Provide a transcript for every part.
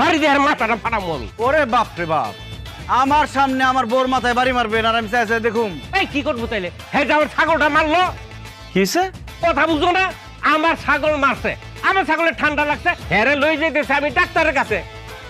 বাড়ি দিয়ে মাথাটা ফাটামো আমি। ওরে বাপ রে বাপ। আমার সামনে আমার বোর মাথায় বাড়ি মারবেন আর আমি চাই চাই দেখুম এই কি করব তাইলে? হ্যাঁ আমার ছাগলটা মারলো? কিসে কথা বুঝো না আমার ছাগল মারছে। আমার ছাগলের ঠান্ডা লাগছে হ্যারে লই যাইতেছে আমি ডাক্তারের কাছে।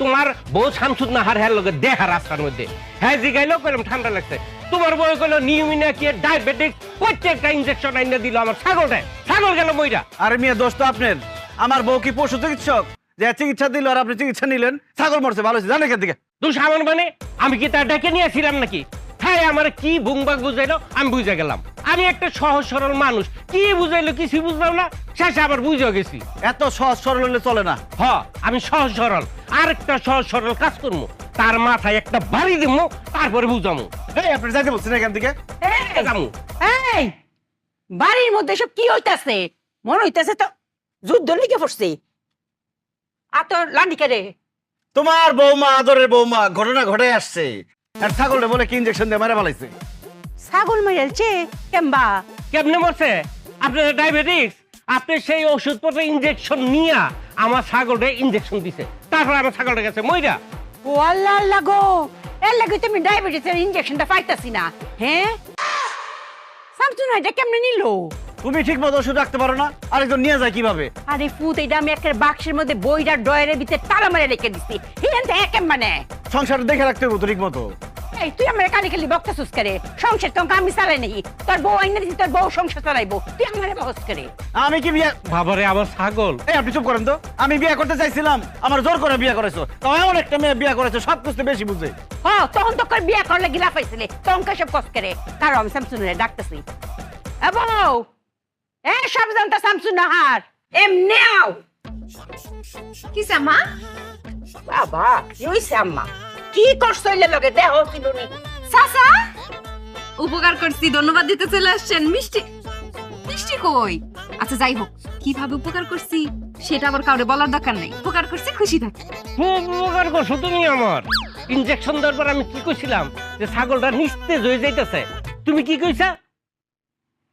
তোমার বউ শামসুদ নাহার হ্যার লগে দেখা রাস্তার মধ্যে। হ্যাঁ জিগাইলো কইলাম ঠান্ডা লাগছে। তোমার বউ কইলো নিউমিনিয়া কি ডায়াবেটিক? প্রত্যেকটা ইনজেকশন আইনা দিল আমার ছাগলটা ছাগল গেল মইরা। আর মিয়া দোষ তো আপনার। আমার বউ কি পশু চিকিৎসক? যে চিকিৎসা দিল আর আপনি চিকিৎসা নিলেন ছাগল মরছে ভালো হয়েছে। জানেন এখান থেকে। তুই মানে আমি কি তার ডেকে নিয়েছিলাম নাকি? হ্যাঁ আমার কি বুংবাগ বুঝাইলো আমি বুঝে গেলাম। আমি একটা সহজ সরল মানুষ কি বুঝাইলো কিছু বুঝলাম না শেষে আবার বুঝে গেছি। এত সহজ সরল হলে চলে না। হ আমি সহজ সরল আরেকটা সহজ সরল কাজ করব তার মাথায় একটা বাড়ি দিব তারপরে বুঝামু। এই আপনি যাইতে বলছেন এখান থেকে? যামু। এই বাড়ির মধ্যে সব কি হইতাছে? মনে হইতাছে তো যুদ্ধ লিখে পড়ছে। আর তোর লান্ডিকে রে তোমার বৌমা আদরের বৌমা ঘটনা ঘটে আসছে। আর ছাগলটা বলে কি ইঞ্জেকশন দিয়ে মারা ফেলাইছে? ছাগল মেরেছে কেম্বা। কেমনে মরছে আপনার ডায়াবেটিস আপনি সেই ওষুধপত্র ইনজেকশন নিয়া আমার ছাগলটা ইনজেকশন দিছে। তারপর আমার ছাগলটা গেছে মইরা। ও আল্লাহ আল্লাহ গো! এর লাগে তুমি ডায়াবেটিসের ইনজেকশনটা পাইতাছি না। হ্যাঁ? সামসুন এটা কেমনে নিল? তুমি ঠিক মতো ওষুধ রাখতে পারো না আরেকজন নিয়ে যায় কীভাবে? আরে ফুত এটা আমি একটা বাক্সের মধ্যে বইটার ডয়ের ভিতরে তালা মারে রেখে দিছি। হিরেন তো একেম মানে। সংসার দেখে রাখতে হবে তো ঠিক মতো এই তুই আমার কানে খালি বক্তা সুস করে? সংসার তো আমি চালাই নাই তোর বউ আইনা দিছি তোর বউ সংসার চালাইবো। তুই আমার বহস করে? আমি কি বিয়ে বাবারে আমার ছাগল? এই আপনি চুপ করেন তো। আমি বিয়ে করতে চাইছিলাম আমার জোর করে বিয়ে করেছ। তাও এমন একটা মেয়ে বিয়ে করেছ সব কিছু বেশি বুঝে। হ তখন তো করে বিয়া করলে গিলা পাইছিলে তখন সব কস করে? কারও আমি শামসুনের ডাকতেছি। এ বউ! এ সব জানতা শামসুন নাহার। এমনি আও। কি মা বাবা কি হইছে কি করছ এলে লগে? দেহ কিনুনি সাসা উপকার করছি ধন্যবাদ দিতে চলে আসছেন। মিষ্টি মিষ্টি কই? আচ্ছা যাই হোক কীভাবে উপকার করছি সেটা আবার কাউরে বলার দরকার নাই। উপকার করছি খুশি থাকি। খুব উপকার করছ তুমি আমার। ইনজেকশন দেওয়ার পর আমি কি কইছিলাম? যে ছাগলটা নিস্তেজ হয়ে যাইতেছে। তুমি কি কইছা?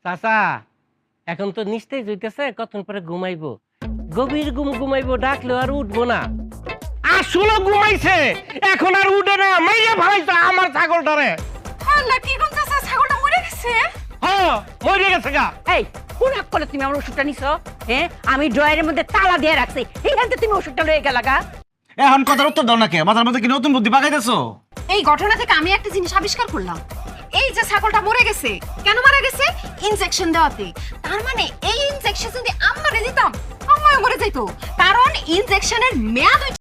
চাচা এখন তো নিস্তেজ হইতেছে কতক্ষণ পরে ঘুমাইবো? গভীর ঘুম ঘুমাইবো ডাকলে আর উঠবো না। আসলে ঘুমাইছে এখন আর উঠে না মাইরে ভালাইছে আমার ছাগলটারে। আল্লাহ কি কোন চাচা ছাগলটা মরে গেছে? হ্যাঁ মরে গেছে গা। এই কোন আক করে তুমি আমার ওষুধটা নিছো হ্যাঁ? আমি ড্রয়ারের মধ্যে তালা দিয়ে রাখছি এইখান থেকে তুমি ওষুধটা লয়ে গেলা গা। এখন কথার উত্তর দাও না কে? মাথার মধ্যে কি নতুন বুদ্ধি পাকাইতেছো? এই ঘটনা থেকে আমি একটা জিনিস আবিষ্কার করলাম। যে ছাগলটা মরে গেছে। কেন মারা গেছে? ইনজেকশন দেওয়াতে। তার মানে এই ইনজেকশন যদি আমরা দিতাম আমায় মরে যেত কারণ ইনজেকশনের মেয়াদ